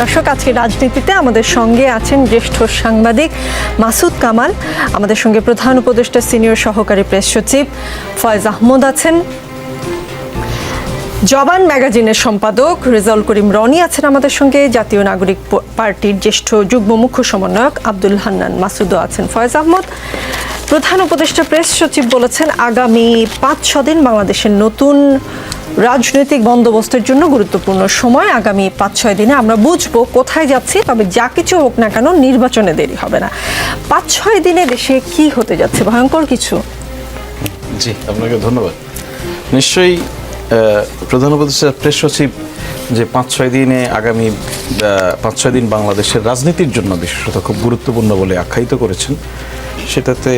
দর্শক, আজকে রাজনীতিতে আমাদের সঙ্গে আছেন জ্যেষ্ঠ সাংবাদিক মাসুদ কামাল। আমাদের সঙ্গে প্রধান উপদেষ্টা, সিনিয়র সহকারী প্রেস সচিব ফয়েজ আহমদ আছেন। জবান ম্যাগাজিনের সম্পাদক রেজাউল করিম রনি আছেন আমাদের সঙ্গে। জাতীয় নাগরিক পার্টির জ্যেষ্ঠ যুগ্ম মুখ্য সমন্বয়ক আব্দুল হান্নান মাসুদও আছেন। ফয়েজ আহমদ, প্রধান উপদেষ্টা, প্রেস সচিব বলেছেন, আগামী পাঁচ ছ দিন বাংলাদেশের নতুন রাজনৈতিক বন্দোবস্তের জন্য গুরুত্বপূর্ণ সময়। আগামী পাঁচ ছয় দিনে আমরা বুঝব কোথায় যাচ্ছি, তবে যা কিছু হোক না কেন নির্বাচনে দেরি হবে না। পাঁচ ছয় দিনে দেশে কি হতে যাচ্ছে? ভয়ঙ্কর কিছু। জি, আপনাকে ধন্যবাদ। নিশ্চয়ই প্রধান উপদেষ্টা, প্রেস সচিব যে পাঁচ ছয় দিনে আগামী পাঁচ ছয় দিন বাংলাদেশের রাজনীতির জন্য বিশেষত খুব গুরুত্বপূর্ণ বলে আখ্যায়িত করেছেন, সেটাতে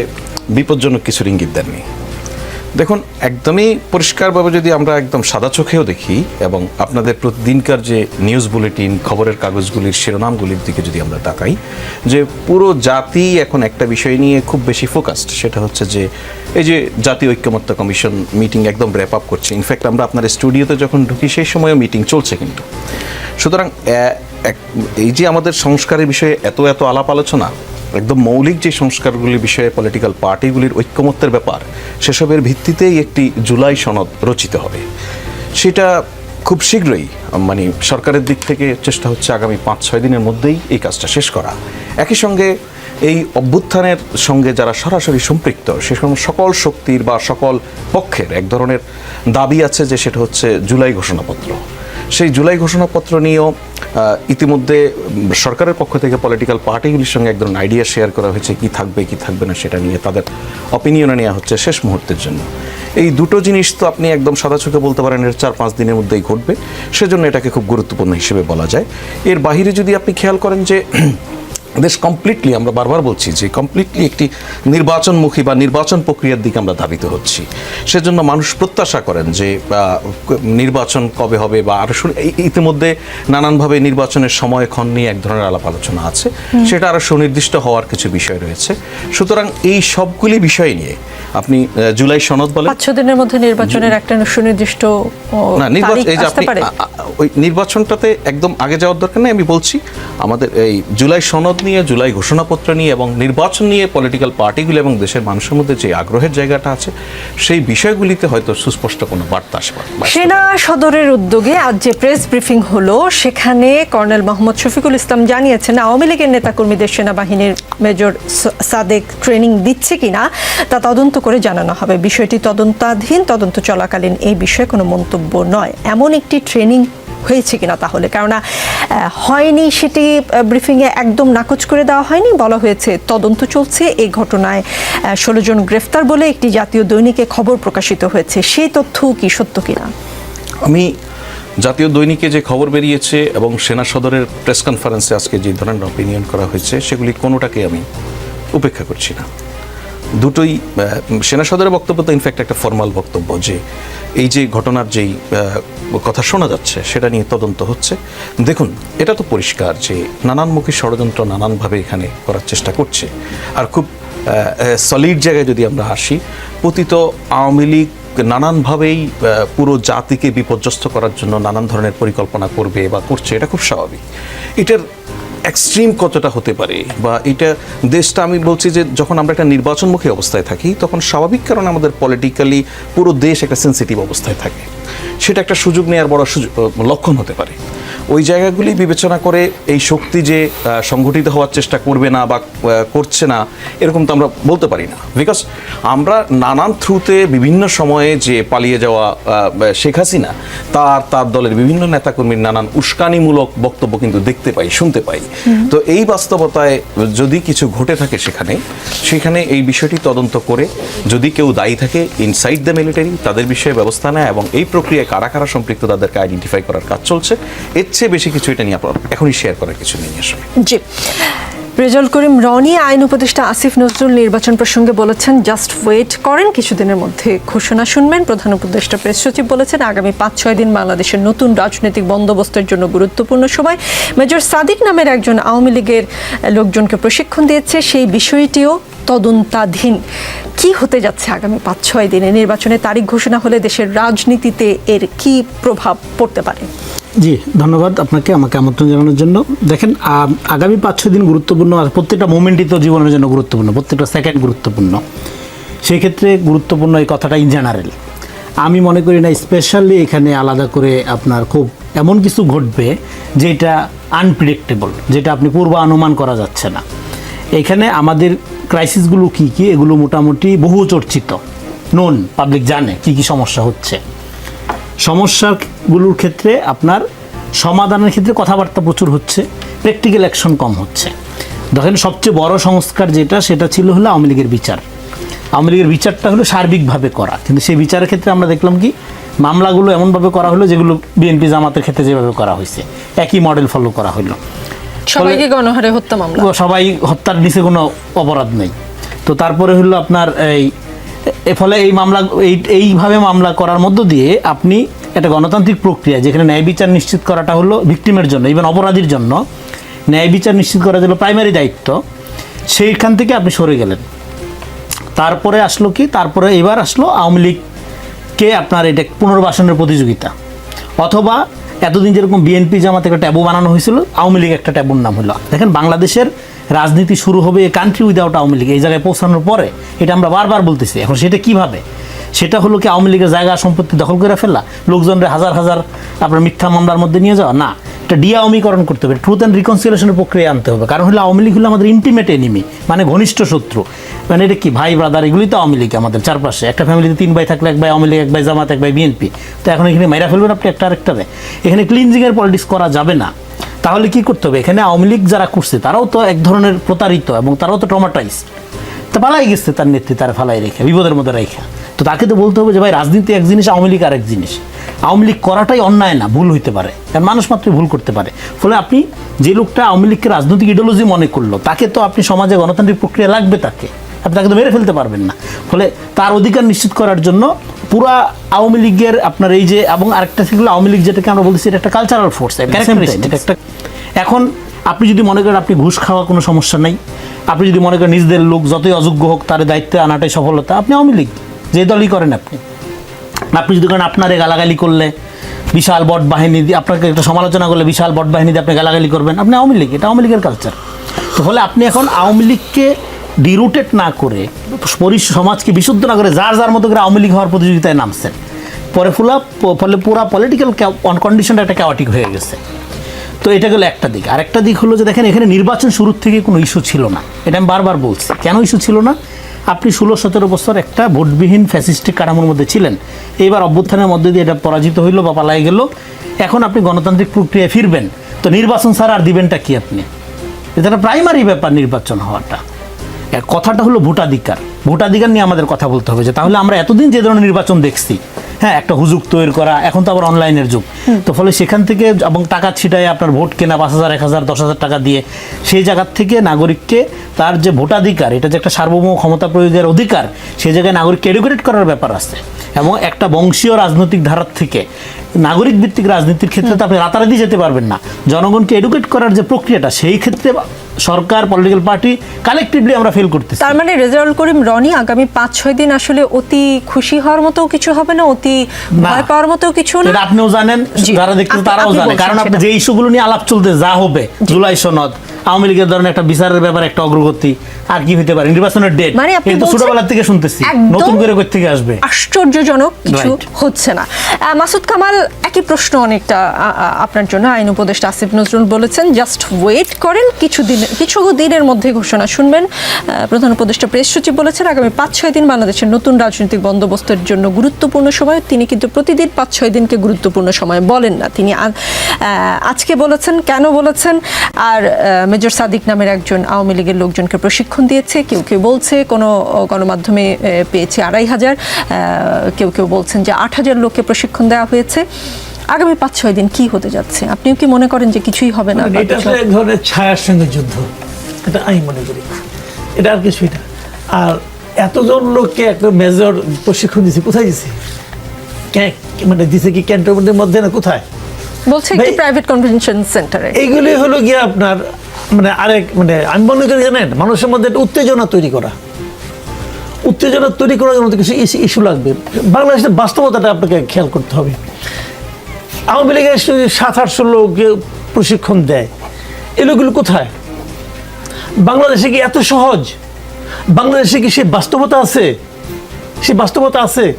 বিপজ্জনক কিছু ইঙ্গিত দেননি। দেখুন, একদমই পরিষ্কারভাবে যদি আমরা একদম সাদা চোখেও দেখি এবং আপনাদের প্রতিদিনকার যে নিউজ বুলেটিন, খবরের কাগজগুলির শিরোনামগুলির দিকে যদি আমরা তাকাই, যে পুরো জাতি এখন একটা বিষয় নিয়ে খুব বেশি ফোকাসড সেটা হচ্ছে যে এই যে জাতীয় ঐক্যমত্য কমিশন মিটিং একদম র্যাপ আপ করছে। ইনফ্যাক্ট আমরা আপনার স্টুডিওতে যখন ঢুকি, সেই সময়ও মিটিং চলছে কিন্তু। সুতরাং এই যে আমাদের সংস্কারের বিষয়ে এত এত আলাপ আলোচনা একদম মৌলিক যে সংস্কারগুলির বিষয়ে পলিটিক্যাল পার্টিগুলির ঐক্যমত্যের ব্যাপার, সেসবের ভিত্তিতেই একটি জুলাই সনদ রচিত হবে। সেটা খুব শীঘ্রই মানে সরকারের দিক থেকে চেষ্টা হচ্ছে আগামী পাঁচ ছয় দিনের মধ্যেই এই কাজটা শেষ করা। একই সঙ্গে এই অভ্যুত্থানের সঙ্গে যারা সরাসরি সম্পৃক্ত, সে সকল শক্তির বা সকল পক্ষের এক ধরনের দাবি আছে যে সেটা হচ্ছে জুলাই ঘোষণাপত্র। সেই জুলাই ঘোষণাপত্র নিয়েও ইতিমধ্যে সরকারের পক্ষ থেকে পলিটিক্যাল পার্টিগুলির সঙ্গে এক ধরনের আইডিয়া শেয়ার করা হয়েছে, কি থাকবে কি থাকবে না সেটা নিয়ে তাদের অপিনিয়নে নেওয়া হচ্ছে শেষ মুহূর্তের জন্য। এই দুটো জিনিস তো আপনি একদম সাদা চোখে বলতে পারেন, এর চার পাঁচ দিনের মধ্যেই ঘটবে। সেজন্য এটাকে খুব গুরুত্বপূর্ণ হিসেবে বলা যায়। এর বাহিরে যদি আপনি খেয়াল করেন যে দেশ কমপ্লিটলি আমরা বারবার বলছি যে কমপ্লিটলি একটি নির্বাচনমুখী বা নির্বাচন প্রক্রিয়ার দিকে আমরা ধাবিত হচ্ছি। সেজন্য মানুষ প্রত্যাশা করেন যে নির্বাচন কবে হবে বা আরও শুনে- এই- ইতিমধ্যে নানানভাবে নির্বাচনের সময়ক্ষণ নিয়ে এক ধরনের আলাপ আলোচনা আছে। সেটা আরও সুনির্দিষ্ট হওয়ার কিছু বিষয় রয়েছে। সুতরাং এই সবগুলি বিষয় নিয়ে আপনি জুলাই সনদ বলেন পাঁচ দিনের মধ্যে নির্বাচনের একটা সুনির্দিষ্ট না নির্বাচন এই যে আপনি ওই নির্বাচনটাতে একদম আগে যাওয়ার দরকার নেই। আমি বলছি আমাদের এই জুলাই সনদ নিয়ে, জুলাই ঘোষণাপত্র নিয়ে এবং নির্বাচন নিয়ে পলিটিক্যাল পার্টিগুলো এবং দেশের মানুষের মধ্যে যে আগ্রহের জায়গাটা আছে, সেই বিষয়গুলিতে হয়তো সুস্পষ্ট কোনো বার্তা আসবে। সেনা সদরের উদ্যোগে আজ যে প্রেস ব্রিফিং হলো, সেখানে কর্নেল মোহাম্মদ শফিকুল ইসলাম জানিয়েছেন, আওয়ামী লীগের নেতাকর্মীদের সেনাবাহিনীর মেজর সাদেক ট্রেনিং দিচ্ছে কিনা, তা তদন্ত করে জানানো হবে। বিষয়টি তদন্তাধীন, তদন্ত চলাকালীন, এই বিষয়ে কোনো মন্তব্য নয়। এমন একটি ট্রেনিং হয়েছে কিনা তাহলে? কেননা হয়নি সেটি ব্রিফিংয়ে একদম নাকচ করে দেওয়া হয়নি। বলা হয়েছে তদন্ত চলছে। এই ঘটনায় ষোলো জন গ্রেফতার বলে একটি জাতীয় দৈনিকে খবর প্রকাশিত হয়েছে। সেই তথ্য কি সত্য কিনা? আমি জাতীয় দৈনিকে যে খবর বেরিয়েছে এবং সেনা সদরের প্রেস কনফারেন্সে আজকে যে ধরনের অপিনিয়ন করা হয়েছে, সেগুলি কোনোটাকে আমি উপেক্ষা করছি না। দুটোই সেনা সদরের বক্তব্য তো ইনফ্যাক্ট একটা ফর্মাল বক্তব্য যে এই যে ঘটনার যেই কথা শোনা যাচ্ছে সেটা নিয়ে তদন্ত হচ্ছে। দেখুন, এটা তো পরিষ্কার যে নানানমুখী ষড়যন্ত্র নানানভাবে এখানে করার চেষ্টা করছে। আর খুব সলিড জায়গায় যদি আমরা আসি, পতিত আওয়ামী লীগ নানানভাবেই পুরো জাতিকে বিপর্যস্ত করার জন্য নানান ধরনের পরিকল্পনা করবে বা করছে, এটা খুব স্বাভাবিক। এটার এক্সট্রিম কতটা হতে পারে? বা এটা দেশটা আমি বলছি যে যখন আমরা একটা নির্বাচনমুখী অবস্থায় থাকি, তখন স্বাভাবিক কারণে আমাদের পলিটিক্যালি পুরো দেশ একটা সেন্সিটিভ অবস্থায় থাকে। সেটা একটা সুযোগ নেওয়ার বড় সুযোগ লক্ষণ হতে পারে। ওই জায়গাগুলি বিবেচনা করে এই শক্তি যে সংগঠিত হওয়ার চেষ্টা করবে না বা করছে না এরকম তো আমরা বলতে পারি না। বিকজ আমরা নানান থ্রুতে বিভিন্ন সময়ে যে পালিয়ে যাওয়া শেখ হাসিনা তার তার দলের বিভিন্ন নেতাকর্মীর নানান উস্কানিমূলক বক্তব্য কিন্তু দেখতে পাই শুনতে পাই। তো এই বাস্তবতায় যদি কিছু ঘটে থাকে সেখানে সেখানে এই বিষয়টি তদন্ত করে যদি কেউ দায়ী থাকে ইনসাইড দ্য মিলিটারি তাদের বিষয়ে ব্যবস্থা নেয় এবং এই প্রক্রিয়ায় কারা কারা সম্পৃক্ত তাদেরকে আইডেন্টিফাই করার কাজ চলছে। এর চেয়ে বেশি কিছু এটা নিয়ে এখনই শেয়ার করার কিছু নেই আসলে। জি। রেজাউল করিম রনি, আইন উপদেষ্টা আসিফ নজরুল নির্বাচন প্রসঙ্গে বলেছেন জাস্ট ওয়েট করেন। কিছুদিনের মধ্যে ঘোষণা শুনবেন। প্রধান উপদেষ্টা প্রেস সচিব বলেছেন, আগামী পাঁচ, ছয় দিন বাংলাদেশের নতুন রাজনৈতিক বন্দোবস্তের জন্য গুরুত্বপূর্ণ সময়। মেজর সাদিক নামের একজন আওয়ামী লীগের লোকজনকে প্রশিক্ষণ দিয়েছে। সেই বিষয়টিও তদন্তাধীন। কি হতে যাচ্ছে আগামী পাঁচ, ছয় দিনে? নির্বাচনের তারিখ ঘোষণা হলে দেশের রাজনীতিতে এর কি প্রভাব পড়তে পারে? জি, ধন্যবাদ আপনাকে আমাকে আমন্ত্রণ জানানোর জন্য। দেখেন আগামী পাঁচ, ছয় দিন গুরুত্বপূর্ণ আর প্রত্যেকটা মোমেন্টই তো জীবনের জন্য গুরুত্বপূর্ণ, প্রত্যেকটা সেকেন্ড গুরুত্বপূর্ণ। সেই ক্ষেত্রে গুরুত্বপূর্ণ এই কথাটা ইন জেনারেল আমি মনে করি না স্পেশালি এখানে আলাদা করে আপনার খুব এমন কিছু ঘটবে যেটা আনপ্রিডিক্টেবল যেটা আপনি পূর্ব অনুমান করা যাচ্ছে না। এখানে আমাদের ক্রাইসিসগুলো কি কি? এগুলো মোটামুটি বহু চর্চিত নোন পাবলিক জানে কি কি সমস্যা হচ্ছে। সমস্যাগুলোর ক্ষেত্রে আপনার সমাধানের ক্ষেত্রে কথাবার্তা প্রচুর হচ্ছে প্র্যাকটিক্যাল অ্যাকশন কম হচ্ছে। দেখেন, সবচেয়ে বড় সংস্কার যেটা, সেটা ছিল হলো আওয়ামী লীগের বিচার। আওয়ামী লীগের বিচারটা হলো সার্বিকভাবে করা। কিন্তু সেই বিচারের ক্ষেত্রে আমরা দেখলাম কি, মামলাগুলো এমনভাবে করা হলো যেগুলো বিএনপি জামাতের ক্ষেত্রে যেভাবে করা হয়েছে, একই মডেল ফলো করা হলো। সবাইকে গণহারে হত্যা মামলা। সবাই হত্যার নিচে কোনো অপরাধ নেই। তো তারপরে হলো আপনার এই ফলে এই মামলা এই এইভাবে মামলা করার মধ্য দিয়ে আপনি একটা গণতান্ত্রিক প্রক্রিয়া যেখানে ন্যায় বিচার নিশ্চিত করাটা হলো ভিকটিমের জন্য ইভেন অপরাধীর জন্য ন্যায় বিচার নিশ্চিত করা হলো প্রাইমারি দায়িত্ব সেইখান থেকে আপনি সরে গেলেন। তারপরে আসলো কি? তারপরে এবার আসলো আওয়ামী লীগকে আপনার এটা পুনর্বাসনের প্রতিযোগিতা অথবা এতদিন যেরকম বিএনপি জামাত একটা ট্যাবু বানানো হয়েছিল, আওয়ামী লীগ একটা ট্যাবুর নাম হলো। দেখেন, বাংলাদেশের রাজনীতি শুরু হবে কান্ট্রি উইদাউট আওয়ামী লীগ। এই জায়গায় পৌঁছানোর পরে, এটা আমরা বারবার বলতেছি। এখন সেটা কীভাবে? সেটা হলো কি আওয়ামী লীগের জায়গা সম্পত্তি দখল করে ফেলা লোকজনরা হাজার হাজার আপনার মিথ্যা মামলার মধ্যে নিয়ে যাওয়া? না, এটা ডিআওয়ামীকরণ করতে হবে। ট্রুথ অ্যান্ড রিকনসিলেশনের প্রক্রিয়া আনতে হবে। কারণ হলো আওয়ামী লীগ হলো আমাদের ইন্টিমেট এনিমি মানে ঘনিষ্ঠ শত্রু। মানে এটা কি, ভাই ব্রাদার এগুলি তো আওয়ামী লীগ আমাদের চারপাশে। একটা ফ্যামিলিতে তিন ভাই থাকলে এক ভাই, আওয়ামী লীগ, এক ভাই, জামাত, এক ভাই বিএনপি তো এখন এখানে মাইরা ফেলবেন আপনি একটা আরেকটারে। এখানে ক্লিনজিংয়ের পলিটিক্স করা যাবে না। তাহলে কি করতে হবে? এখানে আওয়ামী লীগ যারা করছে, তারাও তো এক ধরনের প্রতারিত এবং তারাও তো ট্রমাটাইজড তা পালাই গেছে তার নেত্রী, তার ফালাই রেখে, বিপদের মধ্যে রেখে। তো তাকে তো বলতে হবে যে ভাই রাজনীতি এক জিনিস আওয়ামী লীগ আরেক জিনিস। আওয়ামী লীগ করাটাই অন্যায় না ভুল হইতে পারে। কারণ মানুষ মাত্রই ভুল করতে পারে। ফলে আপনি যে লোকটা আওয়ামী লীগকে রাজনৈতিক ইডিওলজি মনে করল তাকে তো আপনি সমাজে গণতান্ত্রিক প্রক্রিয়া লাগবে তাকে। আপনি তাকে তো মেরে ফেলতে পারবেন না। ফলে তার অধিকার নিশ্চিত করার জন্য পুরা আওয়ামী লীগের আপনার এই যে এবং আরেকটা সেগুলো আওয়ামী লীগ যেটাকে আমরা বলছি এটা একটা কালচারাল ফোর্স এটা একটা এখন আপনি যদি মনে করেন আপনি ঘুষ খাওয়া কোনো সমস্যা নেই আপনি যদি মনে করেন নিজেদের লোক যতই অযোগ্য হোক তার দায়িত্বে আনাটাই সফলতা আপনি আওয়ামী লীগ। যে দলই করেন আপনি। আপনি যদি করেন আপনারে গালাগালি করলে বিশাল বট বাহিনী দিয়ে আপনাকে একটা সমালোচনা করলে বিশাল বট বাহিনী দিয়ে আপনি গালাগালি করবেন। আপনি আওয়ামী লীগ, এটা আওয়ামী লীগের কালচার তো ফলে আপনি এখন আওয়ামী লীগকে ডিরুটেড না করে সমাজকে বিশুদ্ধ না করে যার যার মতো করে আওয়ামী লীগ হওয়ার প্রতিযোগিতায় নামছেন। পরে ফুলা ফলে পুরা পলিটিক্যাল কন্ডিশনটা একটা ক্যাওয়াটিক হয়ে গেছে। তো এটা গেলো একটা দিক। আরেকটা দিক হলো যে দেখেন, এখানে নির্বাচন শুরুর থেকে কোনো ইস্যু ছিল না। এটা আমি বারবার বলছি। কেন ইস্যু ছিল না? আপনি ষোলো, সতেরো বছর একটা ভোটবিহীন ফ্যাসিস্টিক কাঠামোর মধ্যে ছিলেন। এইবার অভ্যুত্থানের মধ্যে দিয়ে এটা পরাজিত হইল বা পালাই গেল। এখন আপনি গণতান্ত্রিক প্রক্রিয়ায় ফিরবেন। তো নির্বাচন ছাড়া আর দিবেনটা কি আপনি? এটা প্রাইমারি ব্যাপার নির্বাচন হওয়াটা। কথাটা হলো ভোটাধিকার। ভোটাধিকার নিয়ে আমাদের কথা বলতে হবে যে, তাহলে আমরা এতদিন যে ধরনের নির্বাচন দেখছি হ্যাঁ একটা হুজুক তৈরি করা এখন তো আবার অনলাইনের যুগ। তো ফলে সেখান থেকে এবং টাকা ছিটায় আপনার ভোট কেনা পাঁচ হাজার এক হাজার দশ হাজার টাকা দিয়ে সেই জায়গার থেকে নাগরিককে তার যে ভোটাধিকার এটা যে একটা সার্বভৌম ক্ষমতা প্রয়োগের অধিকার সেই জায়গায় নাগরিককে এডুকেটেড করার ব্যাপার আছে। এবং একটা বংশীয় রাজনৈতিক ধারার থেকে নাগরিক ভিত্তিক রাজনীতির ক্ষেত্রে তো আপনি রাতারাতি যেতে পারবেন না। জনগণকে এডুকেট করার যে প্রক্রিয়াটা সেই ক্ষেত্রে সরকার পলিটিক্যাল পার্টি কালেকটিভলি আমরা ফেল করতেছি। তার মানে রেজাউল করিম রনি আগামী পাঁচ ছয় দিন আসলে অতি খুশি হওয়ার মতো কিছু হবে না? অতি ভয় পাওয়ার মতো কিছু না? আপনিও জানেন যারা দেখতে তারাও জানে কারণ আপনি যে ইস্যুগুলো নিয়ে আলাপ চলতে যা হবে জুলাই সনদ আওয়ামী লীগের ধরনের একটা বিচারের ব্যাপারে একটা অগ্রগতি আর কি হতে পারে? নির্বাচনের ডেট মানে আপনি তো ছোটবেলা থেকে শুনতেছি। নতুন করে কই থেকে আসবে? আশ্চর্যজনক কিছু হচ্ছে না। মাসুদ কামাল একই প্রশ্ন অনেকটা আপনার জন্য আইন উপদেষ্টা আসিফ নজরুল বলেছেন, জাস্ট ওয়েট করেন, কিছু দিন, কিছু দিনের মধ্যে ঘোষণা শুনবেন। প্রধান উপদেষ্টা প্রেস সচিব বলেছেন, আগামী পাঁচ ছয় দিন বাংলাদেশের নতুন রাজনৈতিক বন্দোবস্তের জন্য গুরুত্বপূর্ণ সময়। তিনি কিন্তু প্রতিদিন পাঁচ ছয় দিনকে গুরুত্বপূর্ণ সময় বলেন না। তিনি আজকে বলেছেন, কেন বলেছেন? আর মেজর সাদিক নামের একজন আওয়ামী লীগের লোকজনকে প্রশিক্ষণ দিয়েছে, কেউ কেউ বলছে, কোনো, গণমাধ্যমে পেয়েছে আড়াই হাজার। কেউ কেউ বলছেন যে আট হাজার লোককে প্রশিক্ষণ দেওয়া হয়েছে। আগামী পাঁচ ছয় দিন কি হতে যাচ্ছে? আপনিও কি মনে করেন যে কিছুই হবে না? মানে এটা তো এক ধরনের ছায়ার সঙ্গে যুদ্ধ। এটা আমি মনে করি। এটা আর কিছুই না। আর এতজন লোককে একটা মেজর প্রশিক্ষণ দিছে কোথায় দিছে? মানে দিছে কি ক্যান্টনমেন্টের মধ্যে না কোথায়? বলছে একটি প্রাইভেট কনভেনশন সেন্টারে এইগুলি হলো গিয়ে আপনার মানে আরেক মানে আমি মনে করি জানেন মানুষের মধ্যে একটা উত্তেজনা তৈরি করা। উত্তেজনা তৈরি করার জন্য কিছু ইস্যু লাগবে। বাংলাদেশের বাস্তবতাটা আপনাকে খেয়াল করতে হবে। আওয়ামী লীগের সাত, আটশো লোক প্রশিক্ষণ দেয়। এই লোকগুলো কোথায়? বাংলাদেশে কি এত সহজ? বাংলাদেশে কি সে বাস্তবতা আছে? সে বাস্তবতা আছে?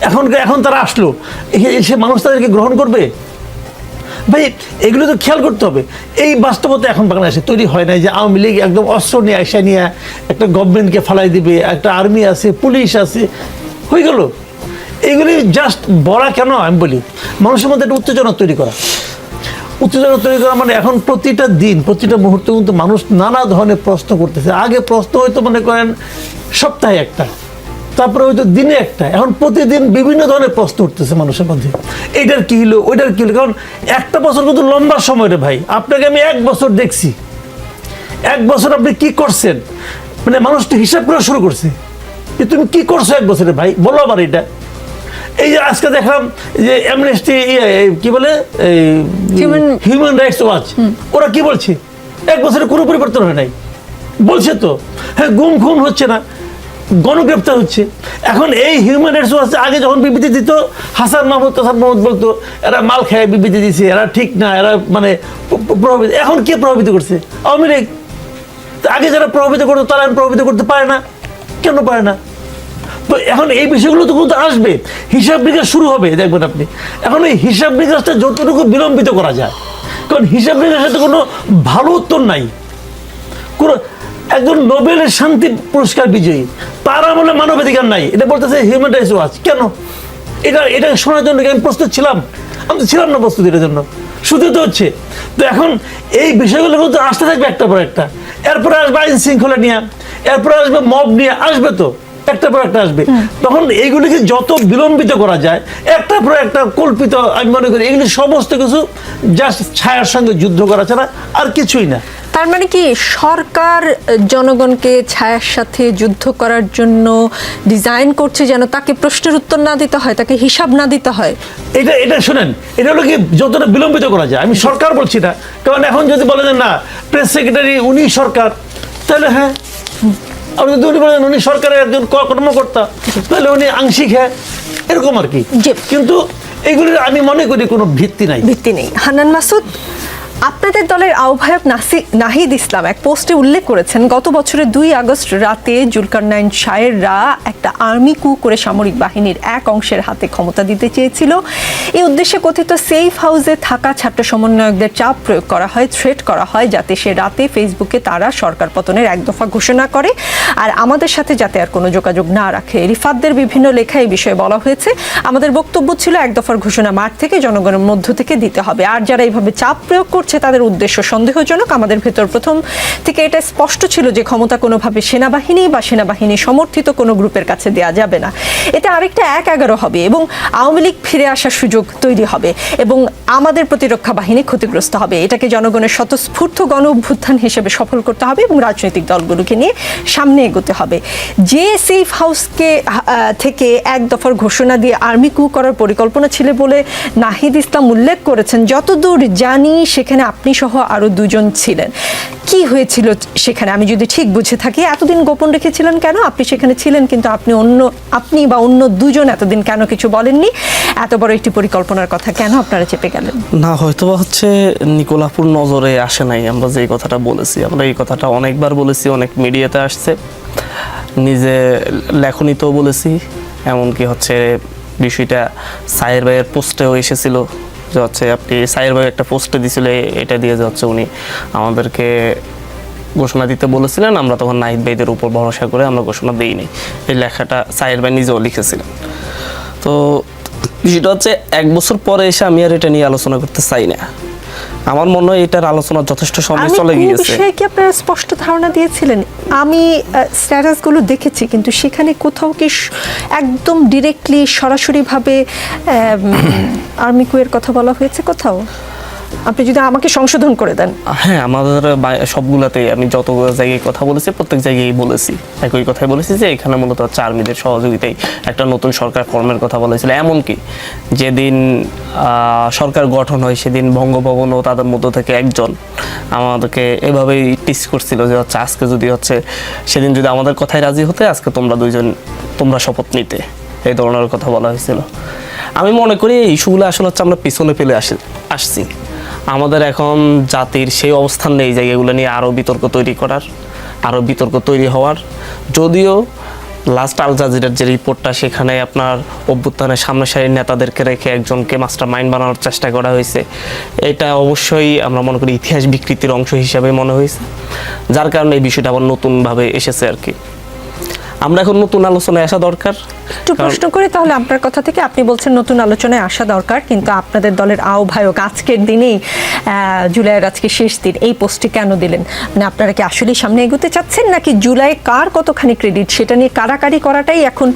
এখন এখন তারা আসলো। এ- সে মানুষ তাদেরকে গ্রহণ করবে? ভাই, এগুলো তো খেয়াল করতে হবে। এই বাস্তবতা এখন বাংলাদেশে তৈরি হয় নাই যে আওয়ামী লীগ একদম অস্ত্র নিয়ে আইসা নিয়ে একটা গভর্নমেন্টকে ফালাই দিবে, একটা আর্মি আছে পুলিশ আছে, হয়ে গেল। এগুলি জাস্ট বলা কেন আমি বলি, মানুষের মধ্যে একটা উত্তেজনা তৈরি করা। উত্তেজনা তৈরি করা মানে এখন প্রতিটা দিন, প্রতিটা মুহূর্তে কিন্তু মানুষ নানা ধরনের প্রশ্ন করতেছে। আগে প্রশ্ন হয়তো মনে করেন সপ্তাহে একটা। তারপরে হয়তো দিনে একটা এখন প্রতিদিন বিভিন্ন ধরনের প্রশ্ন উঠতেছে মানুষের মধ্যে। এইটার কি হলো ওইটার কি হলো? কারণ একটা বছর কিন্তু লম্বা সময় রে ভাই। আপনাকে আমি এক বছর দেখছি। এক বছর আপনি কি করছেন? মানে মানুষ তো হিসাব করা শুরু করছে। যে তুমি কি করছ এক বছরে ভাই? বলো আবার এটা। এই যে আজকে দেখলাম যে অ্যামনেস্টি কি বলে? হিউম্যান রাইটস ওয়াচ ওরা কি বলছে? এক বছরে কোনো পরিবর্তন হয় নাই। বলছে তো হ্যাঁ গুম খুন হচ্ছে না। গণগ্রেপ্তার হচ্ছে। এখন এই হিউম্যান রাইটস ওয়াচ আগে যখন বিবৃতি দিত, হাসান মাহমুদ হাসান মাহমুদ বলতো, এরা মাল খেয়ে বিবৃতি দিছে, এরা ঠিক না, এরা মানে প্র- প্র- প্রভাবিত। এখন কে প্রভাবিত করছে? আওয়ামী লীগ। আগে যারা প্রভাবিত করতো, তারা এখন প্রভাবিত করতে পারে না। কেন পারে না? তো এখন এই বিষয়গুলো তো কিন্তু আসবে। হিসাব নিকাশ শুরু হবে, দেখবেন আপনি। এখন এই হিসাব নিকাশটা যতটুকু বিলম্বিত করা যায়। কারণ হিসাব নিকাশের তো কোনো ভালো উত্তর নাই। কোনো একজন নোবেলের শান্তি পুরস্কার বিজয়ী। তার আমলে মানবাধিকার নাই। এটা বলতেছে হিউম্যান রাইটস ওয়াচ কেন? এটা এটা শোনার জন্য আমি প্রস্তুত ছিলাম? আমি তো ছিলাম না প্রস্তুত এটার জন্য। শুধু তো হচ্ছে তো এখন এই বিষয়গুলো কিন্তু আসতে থাকবে একটা পর একটা। এরপরে আসবে আইন শৃঙ্খলা নিয়ে এরপরে আসবে মব নিয়ে আসবে তো। একটা পর একটা আসবে। তখন এইগুলিকে যত বিলম্বিত করা যায় একটা পর একটা কল্পিত আমি মনে করি এগুলি সমস্ত কিছু জাস্ট ছায়ার সঙ্গে যুদ্ধ করা ছাড়া আর কিছুই না। তার মানে কি সরকার জনগণকে ছায়ার সাথে যুদ্ধ করার জন্য ডিজাইন করছে যেন তাকে প্রশ্নের উত্তর না দিতে হয় তাকে হিসাব না দিতে হয়? এটা এটা শুনেন এটা হলো কি যতটা বিলম্বিত করা যায়? আমি সরকার বলছি না কারণ এখন যদি বলেন না প্রেস সেক্রেটারি উনি সরকার তাহলে হ্যাঁ। আর যদি উনি বলেন উনি সরকারের একজন কর্মকর্তা তাহলে উনি আংশিক হ্যাঁ এরকম আর কি। কিন্তু এগুলির আমি মনে করি কোনো ভিত্তি নাই। ভিত্তি নেই। হান্নান মাসুদ? আপনাদের দলের আহ্বায়ক নাসি- নাহিদ ইসলাম এক পোস্টে উল্লেখ করেছেন, গত বছরের দুই আগস্ট রাতে জুলকারনাইন শায়েররা একটা আর্মি কু করে সামরিক বাহিনীর এক অংশের হাতে ক্ষমতা দিতে চেয়েছিল। এই উদ্দেশ্যে কথিত সেফ হাউসে থাকা ছাত্র সমন্বয়কদের চাপ প্রয়োগ করা হয়, থ্রেট করা হয় যাতে সে রাতে ফেসবুকে তারা সরকার পতনের এক দফা ঘোষণা করে। আর আমাদের সাথে যাতে আর কোনো যোগাযোগ না রাখে। রিফাতদের বিভিন্ন লেখা এই বিষয়ে বলা হয়েছে। আমাদের বক্তব্য ছিল এক দফার ঘোষণা মাঠ থেকে, জনগণের মধ্য থেকে দিতে হবে। আর যারা এইভাবে চাপ প্রয়োগ করছে তাদের উদ্দেশ্য সন্দেহজনক। আমাদের ভেতর প্রথম থেকে এটা স্পষ্ট ছিল যে ক্ষমতা কোনোভাবে সেনাবাহিনী বা সেনাবাহিনী সমর্থিত কোনো গ্রুপের কাছে দেওয়া যাবে না। এতে আরেকটা এক এগারো হবে এবং আওয়ামী লীগ ফিরে আসার সুযোগ তৈরি হবে এবং আমাদের প্রতিরক্ষা বাহিনী ক্ষতিগ্রস্ত হবে। এটাকে জনগণের স্বতঃস্ফূর্ত গণ অভ্যুত্থান হিসেবে সফল করতে হবে এবং রাজনৈতিক দলগুলোকে নিয়ে সামনে এগোতে হবে। যে সেফ হাউসকে থেকে এক দফার ঘোষণা দিয়ে আর্মি কু করার পরিকল্পনা ছিল বলে নাহিদ ইসলাম উল্লেখ করেছেন, যতদূর জানি সেখানে আপনি সহ আরও দুজন ছিলেন। কি হয়েছিল সেখানে? আমি যদি ঠিক বুঝে থাকি, এতদিন গোপন রেখেছিলেন কেন? আপনি সেখানে ছিলেন, কিন্তু আপনি অন্য, আপনি বা অন্য দুজন এতদিন কেন কিছু বলেননি? এত বড় একটি পরিকল্পনার কথা কেন আপনারা চেপে গেলেন? না, হয়তোবা হচ্ছে নিকোলাপুর নজরে আসে নাই। আমরা যে কথাটা বলেছি, আমরা এই কথাটা অনেকবার বলেছি, অনেক মিডিয়াতে আসছে। নিজে লেখনীতেও বলেছি, এমনকি হচ্ছে বিষয়টা সায়ের ভাইয়ের পোস্টেও এসেছিল। যে হচ্ছে আপনি সাইর ভাই একটা পোস্টে দিছিল এটা দিয়ে যে হচ্ছে উনি আমাদেরকে ঘোষণা দিতে বলেছিলেন, আমরা তখন নাহিদ ভাইদের উপর ভরসা করে আমরা ঘোষণা দিইনি এই লেখাটা সাইর ভাই নিজেও লিখেছিলেন। তো বিষয়টা হচ্ছে, এক বছর পরে এসে আমি আর এটা নিয়ে আলোচনা করতে চাই না। আমার মনে হয় এটার আলোচনা যথেষ্ট সময় চলে গিয়েছে। বিষয়ে কি আপনারা স্পষ্ট ধারণা দিয়েছিলেন? আমি স্ট্যাটাসগুলো দেখেছি কিন্তু সেখানে কোথাও কি একদম ডিরেক্টলি সরাসরিভাবে আর্মি কুয়ের কথা বলা হয়েছে কোথাও? আপনি যদি আমাকে সংশোধন করে দেন। হ্যাঁ আমাদের সবগুলাতেই আমি যত জায়গায় কথা বলেছি, প্রত্যেক জায়গায় বলেছি। একই কথাই বলেছি যে এখানে মূলত হচ্ছে আর্মিদের সহযোগিতায় একটা নতুন সরকার ফর্মের কথা বলেছিল। এমনকি যেদিন সরকার গঠন হয়, সেদিন বঙ্গভবনও তাদের মধ্য থেকে একজন আমাদেরকে এভাবেই টিস করছিল যে হচ্ছে, আজকে যদি হচ্ছে, সেদিন যদি আমাদের কথায় রাজি হতে, আজকে তোমরা দুইজন, তোমরা শপথ নিতে। এই ধরনের কথা বলা হয়েছিল। আমি মনে করি এই ইস্যুগুলো আসলে হচ্ছে আমরা পিছনে ফেলে আসি আসছি। আমাদের এখন জাতির সেই অবস্থান নেই জায়গাগুলো নিয়ে আরও বিতর্ক তৈরি করার আরও বিতর্ক তৈরি হওয়ার। যদিও লাস্ট আল জাজিরার যে রিপোর্টটা সেখানে আপনার অভ্যুত্থানের সামনে সারির নেতাদেরকে রেখে একজনকে মাস্টার মাইন্ড বানানোর চেষ্টা করা হয়েছে। এটা অবশ্যই আমরা মনে করি ইতিহাস বিকৃতির অংশ হিসাবে মনে হয়েছে। যার কারণে এই বিষয়টা আবার নতুনভাবে এসেছে আর কি। আমরা এখন নতুন আলোচনায় আসা দরকার। একটু প্রশ্ন করি তাহলে আপনার কথা থেকে আপনি বলছেন নতুন আলোচনায় আসা দরকার কিন্তু আপনাদের দলের আহ্বায়ক আজকের দিনেই জুলাইয়ের আজকে শেষ দিন এই পোস্টটি কেন দিলেন? মানে আপনারা কি আসলে সামনে এগোতে চাচ্ছেন নাকি জুলাই কার কতখানি ক্রেডিট সেটা নিয়ে কারাকারি করাটাই এখন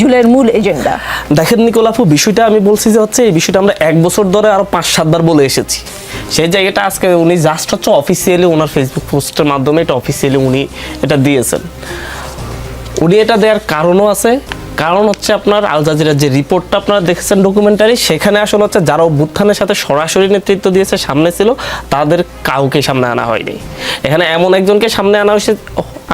জুলাইয়ের মূল এজেন্ডা দেখেন নিকোলাফু বিষয়টা আমি বলছি যে হচ্ছে এই বিষয়টা আমরা এক বছর ধরে আরও পাঁচ সাতবার বলে এসেছি। সেই জায়গাটা আজকে উনি জাস্ট হচ্ছে অফিসিয়ালি ওনার ফেসবুক পোস্টের মাধ্যমে এটা অফিসিয়ালি উনি এটা দিয়েছেন। উনি এটা দেওয়ার কারণও আছে। কারণ হচ্ছে আপনার আল জাজিরার যে রিপোর্টটা আপনারা দেখেছেন ডকুমেন্টারি সেখানে আসলে হচ্ছে যারা অভ্যুত্থানের সাথে সরাসরি নেতৃত্ব দিয়েছে, সামনে ছিল, তাদের কাউকে সামনে আনা হয়নি। এখানে এমন একজনকে সামনে আনা হয়েছে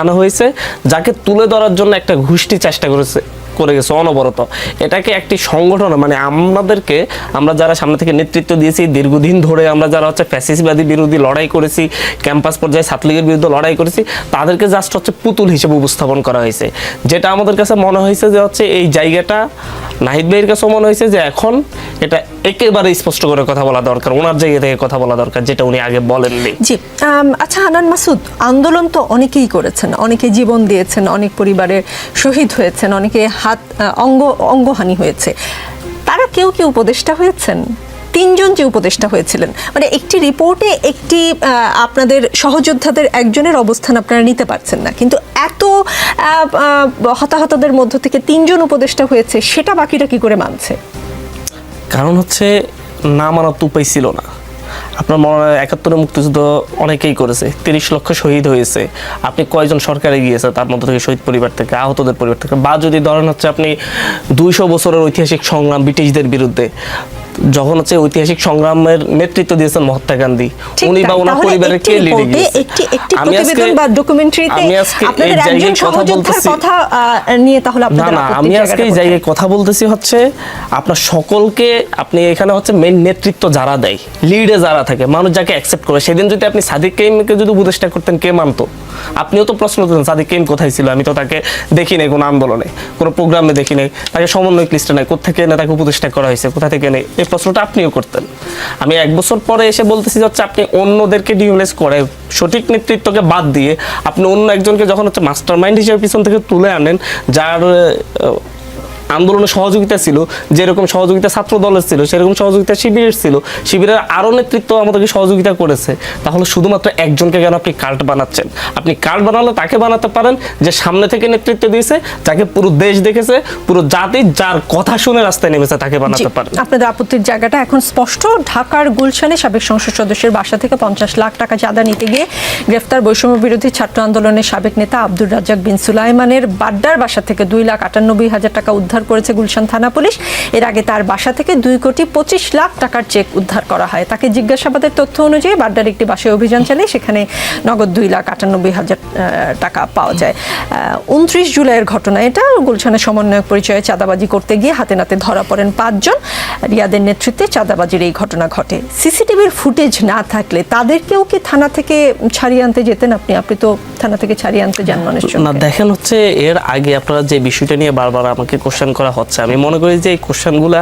আনা হয়েছে, যাকে তুলে ধরার জন্য একটা ঘুষটি চেষ্টা করেছে করে গেছে অনবরত। এটাকে একটি সংগঠন মানে আমাদেরকে আমরা যারা সামনে থেকে নেতৃত্ব দিয়েছি, দীর্ঘদিন ধরে আমরা যারা হচ্ছে ফ্যাসিসবাদী বিরোধী লড়াই করেছি, ক্যাম্পাস পর্যায়ে ছাত্রলীগের বিরুদ্ধে লড়াই করেছি, তাদেরকে জাস্ট হচ্ছে পুতুল হিসেবে উপস্থাপন করা হয়েছে। যেটা আমাদের কাছে মনে হয়েছে যে হচ্ছে এই জায়গাটা নাহিদ ভাইয়ের কাছেও মনে হয়েছে যে এখন এটা একেবারে স্পষ্ট করে কথা বলা দরকার, ওনার জায়গা থেকে কথা বলা দরকার, যেটা উনি আগে বলেননি। জি আচ্ছা হানান মাসুদ, আন্দোলন তো অনেকেই করেছেন, অনেকে জীবন দিয়েছেন, অনেক পরিবারের শহীদ হয়েছেন, অনেকে হাত অঙ্গ, অঙ্গহানি হয়েছে। তারা কেউ কি উপদেষ্টা হয়েছেন? তিনজন যে উপদেষ্টা হয়েছিলেন মানে একটি রিপোর্টে একটি আপনাদের সহযোদ্ধাদের একজনের অবস্থান আপনারা নিতে পারছেন না। কিন্তু এত হতাহতদের মধ্য থেকে তিনজন উপদেষ্টা হয়েছে, সেটা বাকিটা কি করে মানছে? কারণ হচ্ছে, না মানার তো উপায় ছিল না। আপনার মনে হয় একাত্তরে মুক্তিযুদ্ধ অনেকেই করেছে, তিরিশ লক্ষ শহীদ হয়েছে। আপনি কয়জন সরকারে গিয়েছে, তার মধ্যে থেকে শহীদ পরিবার থেকে, আহতদের পরিবার থেকে? বা যদি ধরেন হচ্ছে আপনি দুইশো বছরের ঐতিহাসিক সংগ্রাম ব্রিটিশদের বিরুদ্ধে যখন হচ্ছে ঐতিহাসিক সংগ্রামের নেতৃত্ব দিয়েছেন মহাত্মা গান্ধী উনি বা ওনার পরিবারের কে লিডে গিয়েছে একটি একটি আমি আজকে প্রতিবেদন বা ডকুমেন্টারিতে এই আপনাদের একজন জায়গায় কথা সহযোদ্ধার বলতেছি কথা নিয়ে তাহলে আপনাদের না আমি আজকে এই জায়গায় কথা বলতেছি হচ্ছে আপনার সকলকে আপনি এখানে হচ্ছে মেইন নেতৃত্ব যারা দেয় লিডে যারা থাকে মানুষ যাকে অ্যাকসেপ্ট করে। সেদিন যদি আপনি সাদিক কেইমকে যদি উপদেষ্টা করতেন কে মানতো? আপনিও তো প্রশ্ন করতেন সাদিক কেম কোথায় ছিল? আমি তো তাকে দেখি নাই কোনো আন্দোলনে কোনো প্রোগ্রামে দেখি নাই। তাকে সমন্বয়ক লিস্টে নাই। কোথেকে এনে তাকে উপদেষ্টা করা হয়েছে? কোথা থেকে নেই প্রশ্নটা আপনিও করতেন। আমি এক বছর পরে এসে বলতেছি যে হচ্ছে আপনি অন্যদেরকে ডিউলাইজ করে, সঠিক নেতৃত্বকে বাদ দিয়ে আপনি অন্য একজনকে যখন হচ্ছে মাস্টার মাইন্ড হিসেবে পিছন থেকে তুলে আনেন, যার আন্দোলনে সহযোগিতা ছিল যেরকম সহযোগিতা ছাত্র দলের ছিল সেরকম সহযোগিতা শিবিরের ছিল। শিবিরের আরও নেতৃত্ব আমাদেরকে সহযোগিতা করেছে। তাহলে শুধুমাত্র একজনকে কেন আপনি কার্ড বানাচ্ছেন? আপনি কার্ড বানালে তাকে বানাতে পারেন যে সামনে থেকে নেতৃত্ব দিয়েছে যাকে পুরো দেশ দেখেছে পুরো জাতি যার কথা শুনে রাস্তায় নেমেছে তাকে বানাতে পারেন। আপনাদের আপত্তির জায়গাটা এখন স্পষ্ট। ঢাকার গুলশানে সাবেক সংসদ সদস্যের বাসা থেকে পঞ্চাশ লাখ টাকা চাঁদা নিতে গিয়ে গ্রেফতার বৈষম্য বিরোধী ছাত্র আন্দোলনের সাবেক নেতা আব্দুর রাজ্জাক বিন সুলাইমানের বাড্ডার বাসা থেকে দুই লাখ আটানব্বই হাজার টাকা উদ্ধার করেছে গুলশান থানা পুলিশ। এর আগে তার বাসা থেকে দুই কোটি পঁচিশ লাখ টাকার চেক উদ্ধার করা হয়। তাকে জিজ্ঞাসাবাদের তথ্য অনুযায়ী বাড্ডার একটি বাসায় অভিযান চালিয়ে সেখানে নগদ দুই লাখ আটানব্বই হাজার টাকা পাওয়া যায়। উনত্রিশ জুলাইয়ের ঘটনা এটা। গুলশানের সমন্বয়ক পরিচয়ে চাঁদাবাজি করতে গিয়ে হাতে নাতে ধরা পড়েন পাঁচজন। রিয়াদের নেতৃত্বে চাঁদাবাজির এই ঘটনা ঘটে। সিসিটিভির ফুটেজ না থাকলে তাদেরকেও কি থানা থেকে ছাড়িয়ে আনতে যেতেন? আপনি আপনি তো থানা থেকে ছাড়িয়ে আনতে যান না মানুষজন দেখেন হচ্ছে এর আগে আপনারা যে বিষয়টা নিয়ে বারবার আমাকে কোশ্চেন করা হচ্ছে। আমি মনে করি যে এই কোশ্চেনগুলো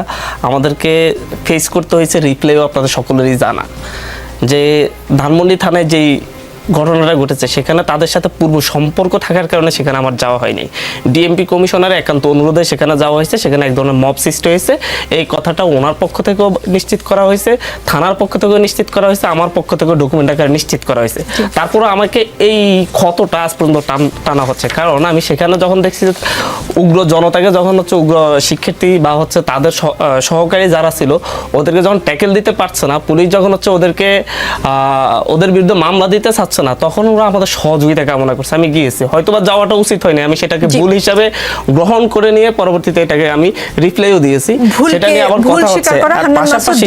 আমাদেরকে ফেস করতে হয়েছে রিপ্লেও আপনাদের সকলেরই জানা। যে ধানমন্ডি থানায় যেই ঘটনাটা ঘটেছে। সেখানে তাদের সাথে পূর্ব সম্পর্ক থাকার কারণে সেখানে আমার যাওয়া হয়নি। ডিএমপি কমিশনার একান্ত অনুরোধে সেখানে যাওয়া হয়েছে সেখানে এক ধরনের মব সৃষ্টি হয়েছে। এই কথাটা ওনার পক্ষ থেকেও নিশ্চিত করা হয়েছে থানার পক্ষ থেকেও নিশ্চিত করা হয়েছে আমার পক্ষ থেকেও ডকুমেন্ট আকারে নিশ্চিত করা হয়েছে। তারপরে আমাকে এই ক্ষতটা আজ পর্যন্ত টান- টানা হচ্ছে। কারণ আমি সেখানে যখন দেখছি যে উগ্র জনতাকে যখন হচ্ছে উগ্র শিক্ষার্থী বা হচ্ছে তাদের সহকারী যারা ছিল ওদেরকে যখন ট্যাকেল দিতে পারছে না পুলিশ যখন হচ্ছে ওদেরকে আহ, ওদের বিরুদ্ধে মামলা দিতে চাচ্ছে না? তখন ওরা আমাদের সহযোগিতা কামনা করছে। আমি গিয়েছি। হয়তো বা যাওয়াটা উচিত হয়নি। আমি সেটাকে ভুল হিসাবে গ্রহণ করে নিয়ে পরবর্তীতে এটাকে আমি রিপ্লাইও দিয়েছি। সেটা নিয়ে আবার কথা হচ্ছে। পাশাপাশি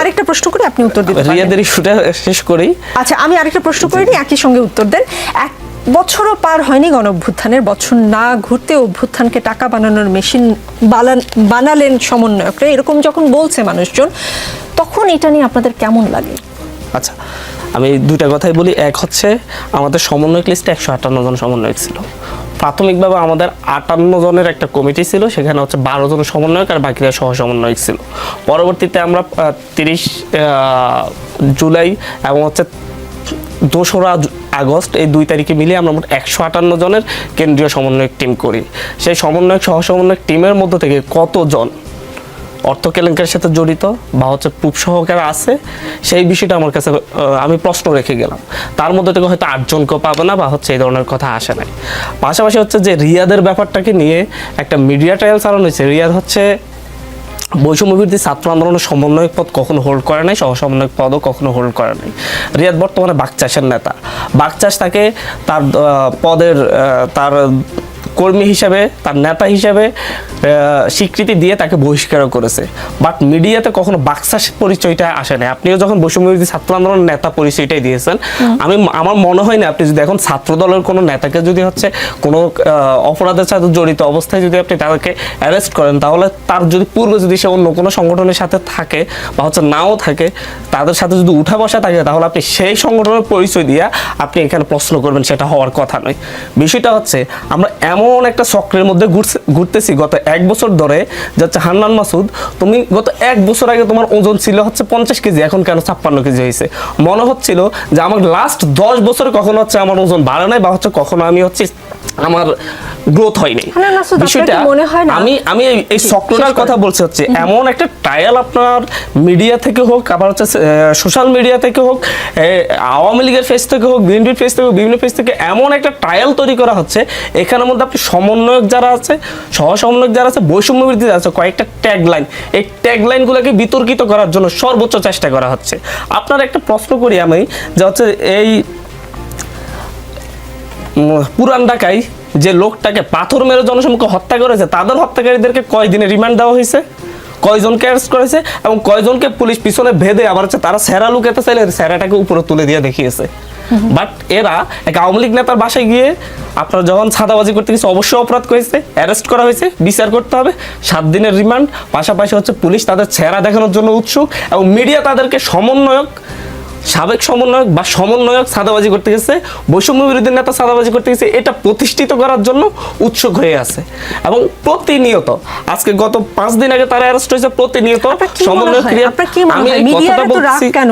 আরেকটা প্রশ্ন করে আপনি উত্তর দিতে রিয়াদের ইস্যুটা শেষ করি। আচ্ছা আমি আরেকটা প্রশ্ন করে নিই একই সঙ্গে উত্তর দেন। এক বছরও পার হয়নি গণ অভ্যুত্থানের বছর না ঘুরতে অভ্যুত্থানকে টাকা বানানোর মেশিন বানালেন সমন্বয়করা। এরকম যখন বলছে মানুষজন তখন এটা নিয়ে আপনাদের কেমন লাগে? আচ্ছা আমি দুইটা কথাই বলি। এক হচ্ছে, আমাদের সমন্বয়ক লিস্টে একশো আটান্ন জন সমন্বয়ক ছিল। প্রাথমিকভাবে আমাদের আটান্ন জনের একটা কমিটি ছিল, সেখানে হচ্ছে বারো জন সমন্বয়ক আর বাকিরা সহ সমন্বয়ক ছিল। পরবর্তীতে আমরা তিরিশ জুলাই এবং হচ্ছে দোসরা আগস্ট এই দুই তারিখে মিলিয়ে আমরা মোট একশো আটান্ন জনের কেন্দ্রীয় সমন্বয়ক টিম করি। সেই সমন্বয়ক সহ সমন্বয়ক টিমের মধ্য থেকে কতজন অর্থ কেলেঙ্কারির সাথে জড়িত বা হচ্ছে পুপ সহকারে আছে, সেই বিষয়টা আমার কাছে আমি প্রশ্ন রেখে গেলাম। তার মধ্যে থেকে হয়তো আটজনকেও পাবে না বা হচ্ছে এই ধরনের কথা আসে নাই। পাশাপাশি হচ্ছে যে রিয়াদের ব্যাপারটাকে নিয়ে একটা মিডিয়া ট্রায়াল চালানো হয়েছে। রিয়াদ হচ্ছে বৈষম্য ছাত্র আন্দোলনের সমন্বয়ক পদ কখনো হোল্ড করে নাই সহ সমন্বয়ক পদও কখনো হোল্ড করে নাই। রিয়াদ বর্তমানে বাকচাষের নেতা। বাকচাষ তাকে তার পদের তার কর্মী হিসাবে তার নেতা হিসাবে স্বীকৃতি দিয়ে তাকে বহিষ্কারও করেছে। বাট মিডিয়াতে কখনো বাকচাষ পরিচয়টা আসে না আপনিও যখন বৈষম্য ছাত্র আন্দোলনের নেতা পরিচয়টাই দিয়েছেন আমি আমার মনে হয় না আপনি যদি এখন ছাত্র দলের কোনো নেতাকে যদি হচ্ছে কোনো অপরাধের সাথে জড়িত অবস্থায় যদি আপনি তাদেরকে অ্যারেস্ট করেন তাহলে তার যদি পূর্বে যদি সে অন্য কোনো সংগঠনের সাথে থাকে বা হচ্ছে নাও থাকে তাদের সাথে যদি উঠা বসা থাকে তাহলে আপনি সেই সংগঠনের পরিচয় দিয়ে আপনি এখানে প্রশ্ন করবেন সেটা হওয়ার কথা নয়। বিষয়টা হচ্ছে আমরা এমন একটা চক্রের মধ্যে ঘুরছে- ঘুরতেছি গত এক বছর ধরে যাচ্ছে হান্নান মাসুদ তুমি গত এক বছর আগে তোমার ওজন ছিল হচ্ছে পঞ্চাশ কেজি এখন কেন ছাপ্পান্ন কেজি হয়েছে? মনে হচ্ছিল যে আমার লাস্ট দশ বছরে কখনো হচ্ছে আমার ওজন বাড়ে নাই বা হচ্ছে কখনো আমি হচ্ছে আমার গ্রোথ হয়নি বিষয়টা মনে হয় না- আমি আমি এই- চক্রটার কথা। বলছি হচ্ছে এমন একটা ট্রায়াল আপনার মিডিয়া থেকে হোক আবার হচ্ছে সোশ্যাল মিডিয়া থেকে হোক আওয়ামী লীগের ফেস থেকে হোক বিএনপির ফেস থেকে হোক, বিভিন্ন ফেস থেকে এমন একটা ট্রায়াল তৈরি করা হচ্ছে এখানের মধ্যে আপনি সমন্বয়ক যারা আছে সহ সমন্বয়ক যারা আছে বৈষম্য বৃদ্ধি আছে, কয়েকটা ট্যাগ লাইন এই ট্যাগ লাইনগুলোকে বিতর্কিত করার জন্য সর্বোচ্চ চেষ্টা করা হচ্ছে। আপনার একটা প্রশ্ন করি আমি, যে হচ্ছে এই পুরান ঢাকায় যে লোকটাকে পাথর মেরে জনসম্মুখে হত্যা করেছে, তাদের হত্যাকারীদেরকে কয় দিনে রিমান্ড দেওয়া হয়েছে? কয়জনকে অ্যারেস্ট করেছে? এবং কয়জনকে পুলিশ পিছনে ভেদে আবার হচ্ছে তারা সেরা লুকাতে চাইলে সেরাটাকে উপরে তুলে দিয়ে দেখিয়েছে। বাট এরা এক আওয়ামী লীগ নেতার বাসায় গিয়ে আপনারা যখন ছাদাবাজি করতে গেছে, অবশ্যই অপরাধ করেছে অ্যারেস্ট করা হয়েছে, বিচার করতে হবে। সাত দিনের রিমান্ড পাশাপাশি হচ্ছে পুলিশ তাদের চেহারা দেখানোর জন্য উৎসুক এবং মিডিয়া তাদেরকে সমন্বয়ক সাবেক সমন্বয়ক বা সমন্বয়ক সাদাবাজি করতে গেছে বৈষম্য বিরোধী নেতা সাদাবাজি করতে গেছে এটা প্রতিষ্ঠিত করার জন্য উৎসুক হয়ে আছে। এবং প্রতিনিয়ত আজকে গত পাঁচ দিন আগে তারা অ্যারেস্ট হয়েছে প্রতিনিয়ত মনে সমন্বয়ক মনে আমি কথাটা বলছি কেন?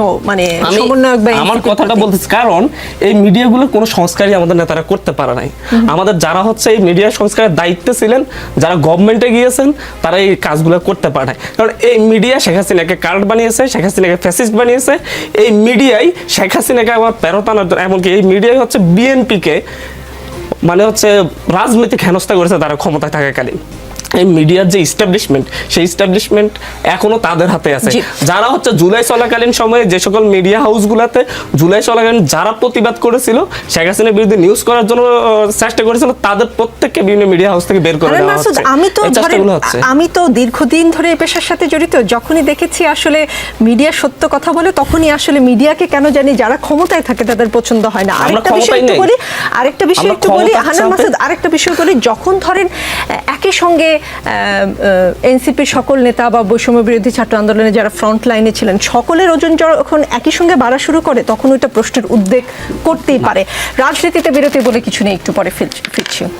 আমার কথাটা? বলতেছি কারণ এই মিডিয়াগুলো কোনো সংস্কারই আমাদের নেতারা করতে পারে নাই। আমাদের যারা হচ্ছে এই মিডিয়া সংস্কারের দায়িত্বে ছিলেন যারা গভর্নমেন্টে গিয়েছেন তারা এই কাজগুলো করতে পারে নাই। কারণ এই মিডিয়া শেখ হাসিনাকে কার্ড বানিয়েছে শেখ হাসিনাকে ফ্যাসিস্ট বানিয়েছে এই মিডিয়াই শেখ হাসিনাকে আবার পেরোতানোর জন্য, এমনকি এই মিডিয়াই হচ্ছে বিএনপিকে মানে হচ্ছে রাজনৈতিক হেনস্থা করেছে তারা ক্ষমতায় থাকাকালীন। এই মিডিয়ার যে ইস্টাবলিশমেন্ট সেই ইস্টাবলিশমেন্ট এখনও তাদের হাতে আছে। যারা হচ্ছে জুলাই চলাকালীন সময়ে যে সকল মিডিয়া হাউসগুলোতে জুলাই চলাকালীন যারা প্রতিবাদ করেছিল শেখ হাসিনার বিরুদ্ধে নিউজ করার জন্য চেষ্টা করেছিল তাদের প্রত্যেককে বিভিন্ন মিডিয়া হাউস থেকে বের করে দেওয়া হচ্ছে। আমি তো আমি তো দীর্ঘদিন ধরে এই পেশার সাথে জড়িত যখনই দেখেছি আসলে মিডিয়া সত্য কথা বলে তখনই আসলে মিডিয়াকে কেন জানি যারা ক্ষমতায় থাকে তাদের পছন্দ হয় না। আরেকটা বিষয় একটু বলি আরেকটা বিষয় একটু বলি চাপে- মাসুদ আরেকটা বিষয় বলি যখন ধরেন একই সঙ্গে এনসিপির সকল নেতা বা বৈষম্য বিরোধী ছাত্র আন্দোলনে যারা ফ্রন্ট লাইনে ছিলেন, সকলের ওজন যখন একই সঙ্গে বাড়া শুরু করে, তখন ওইটা প্রশ্নের উদ্বেগ করতেই পারে। রাজনীতিতে বিরতি বলে কিছু নেই, একটু পরে ফিরছি-